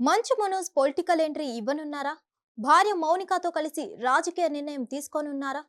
Manchu Manoj political entry ఇవ్వనున్నారా? భార్య మౌనికతో కలిసి రాజకీయ నిర్ణయం తీసుకోనున్నారా?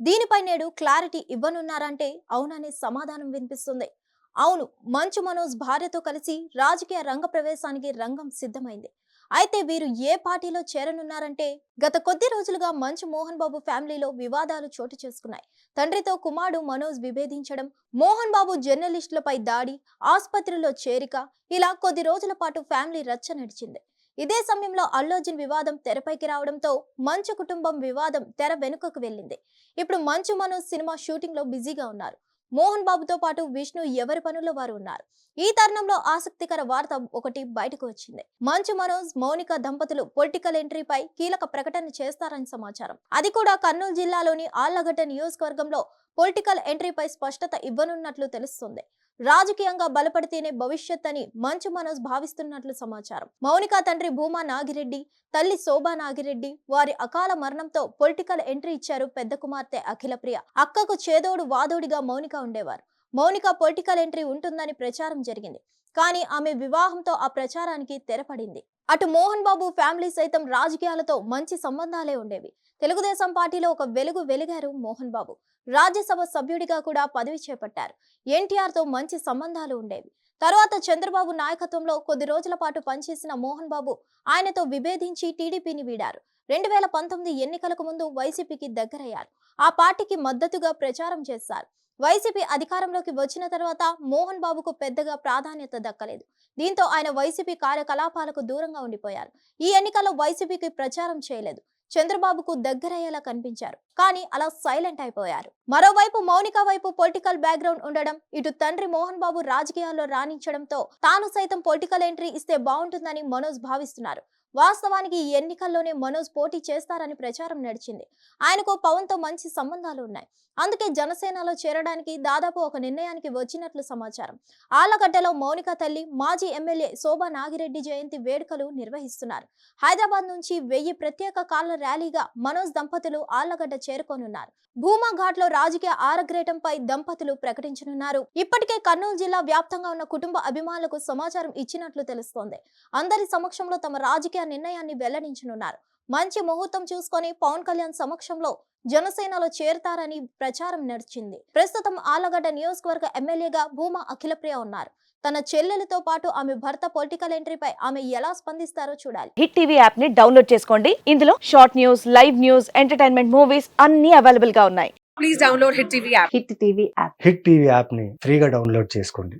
దీనిపై నేడు క్లారిటీ ఇవ్వనున్నారంటే అవుననే సమాధానం వినిపిస్తుంది. అవును మంచు మనోజ్ భార్యతో కలిసి రాజకీయ రంగ ప్రవేశానికి రంగం సిద్ధమైంది. అయితే వీరు ఏ పార్టీలో చేరనున్నారంటే గత కొద్ది రోజులుగా మంచు మోహన్ బాబు ఫ్యామిలీలో వివాదాలు చోటు చేసుకున్నాయి. తండ్రితో కుమారుడు మనోజ్ విభేదించడం మోహన్ బాబు జర్నలిస్టులపై దాడి ఆసుపత్రిలో చేరిక ఇలా కొద్ది రోజుల పాటు ఫ్యామిలీ రచ్చ నడిచింది. ఇదే సమయంలో అల్లు అర్జున్ వివాదం తెరపైకి రావడంతో మంచు కుటుంబం వివాదం తెర వెనుకకు వెళ్ళింది. ఇప్పుడు మంచు మనోజ్ సినిమా షూటింగ్లో బిజీగా ఉన్నారు. మోహన్ బాబుతో పాటు విష్ణు ఎవరి పనుల్లో వారు ఉన్నారు? ఈ తరుణంలో ఆసక్తికర వార్త ఒకటి బయటకు వచ్చింది. మంచు మనోజ్ మౌనిక దంపతులు పొలిటికల్ ఎంట్రీపై కీలక ప్రకటన చేస్తారని సమాచారం. అది కూడా కర్నూలు జిల్లాలోని ఆళ్ళగడ్డ నియోజకవర్గంలో పొలిటికల్ ఎంట్రీపై స్పష్టత ఇవ్వనున్నట్లు తెలుస్తుంది. రాజకీయంగా బలపడితేనే భవిష్యత్ అని మంచు మనోజ్ భావిస్తున్నట్లు సమాచారం. మౌనిక తండ్రి భూమా నాగిరెడ్డి తల్లి శోభా నాగిరెడ్డి వారి అకాల మరణంతో పొలిటికల్ ఎంట్రీ ఇచ్చారు పెద్ద కుమార్తె అఖిలప్రియ. అక్కకు చేదోడు వాదోడిగా మౌనిక ఉండేవారు. మౌనిక పొలిటికల్ ఎంట్రీ ఉంటుందని ప్రచారం జరిగింది. కానీ ఆమె వివాహంతో ఆ ప్రచారానికి తెరపడింది. అటు మోహన్ బాబు ఫ్యామిలీ సైతం రాజకీయాలతో మంచి సంబంధాలే ఉండేవి. తెలుగుదేశం పార్టీలో ఒక వెలుగు వెలిగారు మోహన్ బాబు. రాజ్యసభ సభ్యుడిగా కూడా పదవి చేపట్టారు. ఎన్టీఆర్తో మంచి సంబంధాలు ఉండేవి. తర్వాత చంద్రబాబు నాయకత్వంలో కొద్ది రోజుల పాటు పనిచేసిన మోహన్ బాబు ఆయనతో విభేదించి టీడీపీని వీడారు. రెండు వేల పంతొమ్మిది ఎన్నికలకు ముందు వైసీపీకి దగ్గరయ్యారు. ఆ పార్టీకి మద్దతుగా ప్రచారం చేశారు. వైసీపీ అధికారంలోకి వచ్చిన తర్వాత మోహన్ బాబుకు పెద్దగా ప్రాధాన్యత దక్కలేదు. దీంతో ఆయన వైసీపీ కార్యకలాపాలకు దూరంగా ఉండిపోయారు. ఈ ఎన్నికల్లో వైసీపీకి ప్రచారం చేయలేదు. చంద్రబాబుకు దగ్గరయ్యేలా కనిపించారు. కానీ అలా సైలెంట్ అయిపోయారు. మరోవైపు మౌనిక వైపు పొలిటికల్ బ్యాక్గ్రౌండ్ ఉండడం ఇటు తండ్రి మోహన్ బాబు రాజకీయాల్లో రాణించడంతో తాను సైతం పొలిటికల్ ఎంట్రీ ఇస్తే బాగుంటుందని మనోజ్ భావిస్తున్నారు. వాస్తవానికి ఈ ఎన్నికల్లోనే మనోజ్ పోటీ చేస్తారని ప్రచారం నడిచింది. ఆయనకు పవన్తో మంచి సంబంధాలు ఉన్నాయి. అందుకే జనసేనలో చేరడానికి దాదాపు ఒక నిర్ణయానికి వచ్చినట్లు సమాచారం. ఆళ్ళగడ్డలో మౌనిక తల్లి మాజీ ఎమ్మెల్యే శోభా నాగిరెడ్డి జయంతి వేడుకలు నిర్వహిస్తున్నారు. హైదరాబాద్ నుంచి వెయ్యి ప్రత్యేక కాళ్ళ ర్యాలీగా మనోజ్ దంపతులు ఆళ్ళగడ్డ చేరుకోనున్నారు. భూమా ఘాట్లో రాజకీయ ఆరగ్రేటంపై దంపతులు ప్రకటించనున్నారు. ఇప్పటికే కర్నూలు జిల్లా వ్యాప్తంగా ఉన్న కుటుంబ అభిమానులకు సమాచారం ఇచ్చినట్లు తెలుస్తోంది. అందరి సమక్షంలో తమ రాజకీయ నిర్ణయాన్ని వెల్లడించనున్నారు. మంచి ముహూర్తం చూసుకొని పవన్ కళ్యాణ్ సమక్షంలో జనసేనలో చేరతారని ప్రచారం నడిచింది. ప్రస్తుతం ఆలగడ్డ నియోజకవర్గ ఎమ్మెల్యేగా భూమా అఖిలప్రియ ఉన్నారు. తన చెల్లెలతో పాటు ఆమె భర్త పొలిటికల్ ఎంట్రీపై ఆమె ఎలా స్పందిస్తారో చూడాలి. హిట్ టీవీ యాప్ని డౌన్లోడ్ చేసుకోండి. ఇందులో short news live news entertainment movies అన్ని అవైలబుల్గా ఉన్నాయి. please download Hit TV app. Hit TV app. Hit TV యాప్ని ఫ్రీగా డౌన్లోడ్ చేసుకోండి.